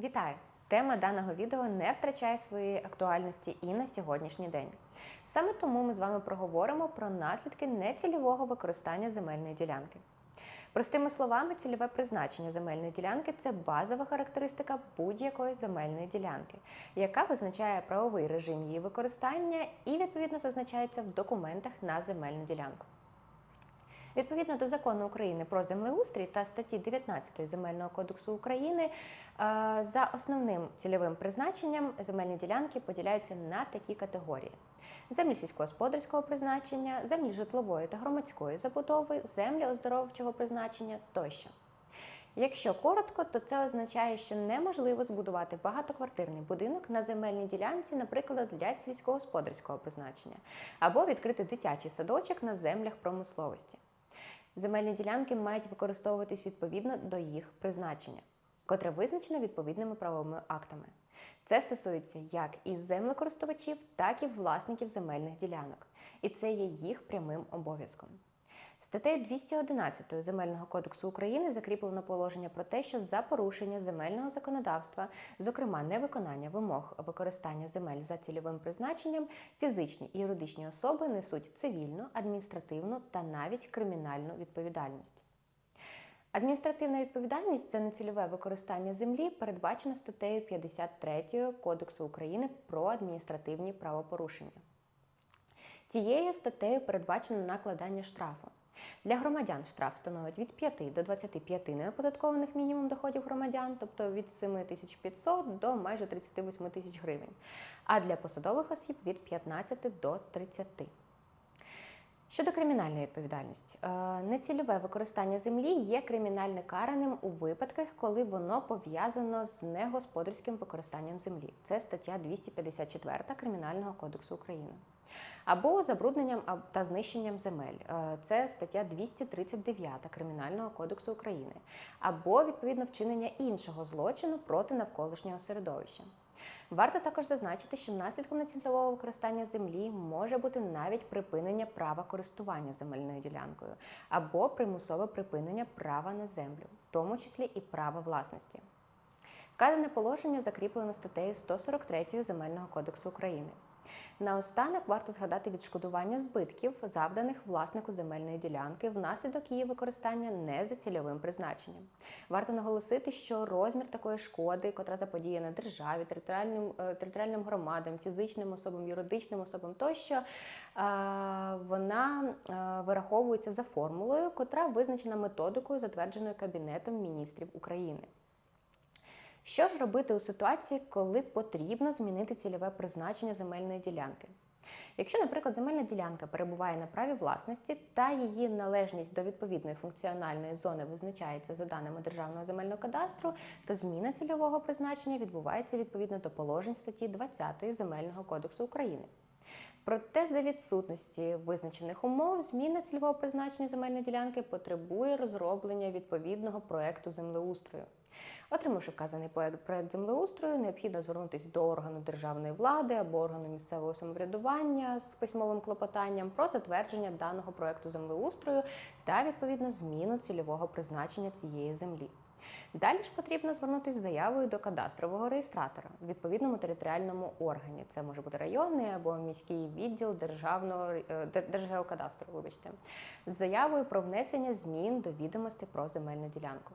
Вітаю! Тема даного відео не втрачає своєї актуальності і на сьогоднішній день. Саме тому ми з вами проговоримо про наслідки нецільового використання земельної ділянки. Простими словами, цільове призначення земельної ділянки це базова характеристика будь-якої земельної ділянки, яка визначає правовий режим її використання і відповідно зазначається в документах на земельну ділянку. Відповідно до закону України про землеустрій та статті 19 Земельного кодексу України е, за основним цільовим призначенням земельні ділянки поділяються на такі категорії: землі сільськогосподарського призначення, землі житлової та громадської забудови, землі оздоровчого призначення тощо. Якщо коротко, то це означає, що неможливо збудувати багатоквартирний будинок на земельній ділянці, наприклад, для сільськогосподарського призначення, або відкрити дитячий садочок на землях промисловості. Земельні ділянки мають використовуватись відповідно до їх призначення, котре визначено відповідними правовими актами. Це стосується як і землекористувачів, так і власників земельних ділянок, і це є їх прямим обов'язком. Статтею 211 Земельного кодексу України закріплено положення про те, що за порушення земельного законодавства, зокрема невиконання вимог використання земель за цільовим призначенням, фізичні і юридичні особи несуть цивільну, адміністративну та навіть кримінальну відповідальність. Адміністративна відповідальність за нецільове використання землі передбачена статтею 53 Кодексу України про адміністративні правопорушення. Цією статтею передбачено накладання штрафу. Для громадян штраф становить від 5 до 25 неоподаткованих мінімум доходів громадян, тобто від 7500 до майже 38 тисяч гривень, а для посадових осіб від 15 до 30. Щодо кримінальної відповідальності, Е, нецільове використання землі є кримінально караним у випадках, коли воно пов'язано з негосподарським використанням землі. Це стаття 254 Кримінального кодексу України. Або забрудненням та знищенням земель. Е, Це стаття 239 Кримінального кодексу України. Або відповідно вчинення іншого злочину проти навколишнього середовища. Варто також зазначити, що наслідком нецільового використання землі може бути навіть припинення права користування земельною ділянкою або примусове припинення права на землю, в тому числі і права власності. Вказане положення закріплено статтею 143 Земельного кодексу України. Наостанок варто згадати відшкодування збитків, завданих власнику земельної ділянки внаслідок її використання не за цільовим призначенням. Варто наголосити, що розмір такої шкоди, котра заподіяна державі, територіальним, е, територіальним громадам, фізичним особам, юридичним особам тощо, е, вона е, вираховується за формулою, котра визначена методикою, затвердженою Кабінетом міністрів України. Що ж робити у ситуації, коли потрібно змінити цільове призначення земельної ділянки? Якщо, наприклад, земельна ділянка перебуває на праві власності та її належність до відповідної функціональної зони визначається за даними Державного земельного кадастру, то зміна цільового призначення відбувається відповідно до положень статті 20 Земельного кодексу України. Проте за відсутності визначених умов зміна цільового призначення земельної ділянки потребує розроблення відповідного проекту землеустрою. Отримавши вказаний проект, землеустрою, необхідно звернутися до органу державної влади або органу місцевого самоврядування з письмовим клопотанням про затвердження даного проекту землеустрою та відповідно зміну цільового призначення цієї землі. Далі ж потрібно звернутися з заявою до кадастрового реєстратора в відповідному територіальному органі. Це може бути районний або міський відділ державного е, Держгеокадастру, вибачте, з заявою про внесення змін до відомостей про земельну ділянку.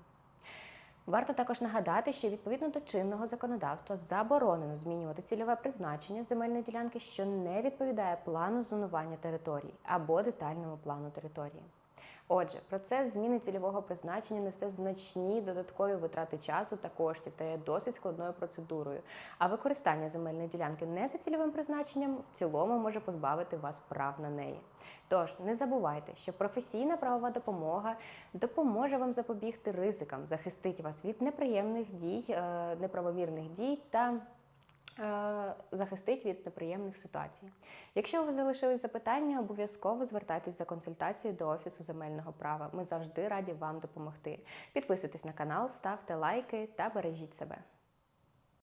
Варто також нагадати, що відповідно до чинного законодавства заборонено змінювати цільове призначення земельної ділянки, що не відповідає плану зонування території або детальному плану території. Отже, процес зміни цільового призначення несе значні додаткові витрати часу та коштів та є досить складною процедурою. А використання земельної ділянки не за цільовим призначенням в цілому може позбавити вас прав на неї. Тож не забувайте, що професійна правова допомога допоможе вам запобігти ризикам, захистить вас від неприємних дій, е, неправомірних дій та захистить від неприємних ситуацій. Якщо у вас залишились запитання, обов'язково звертайтесь за консультацією до Офісу земельного права. Ми завжди раді вам допомогти. Підписуйтесь на канал, ставте лайки та бережіть себе.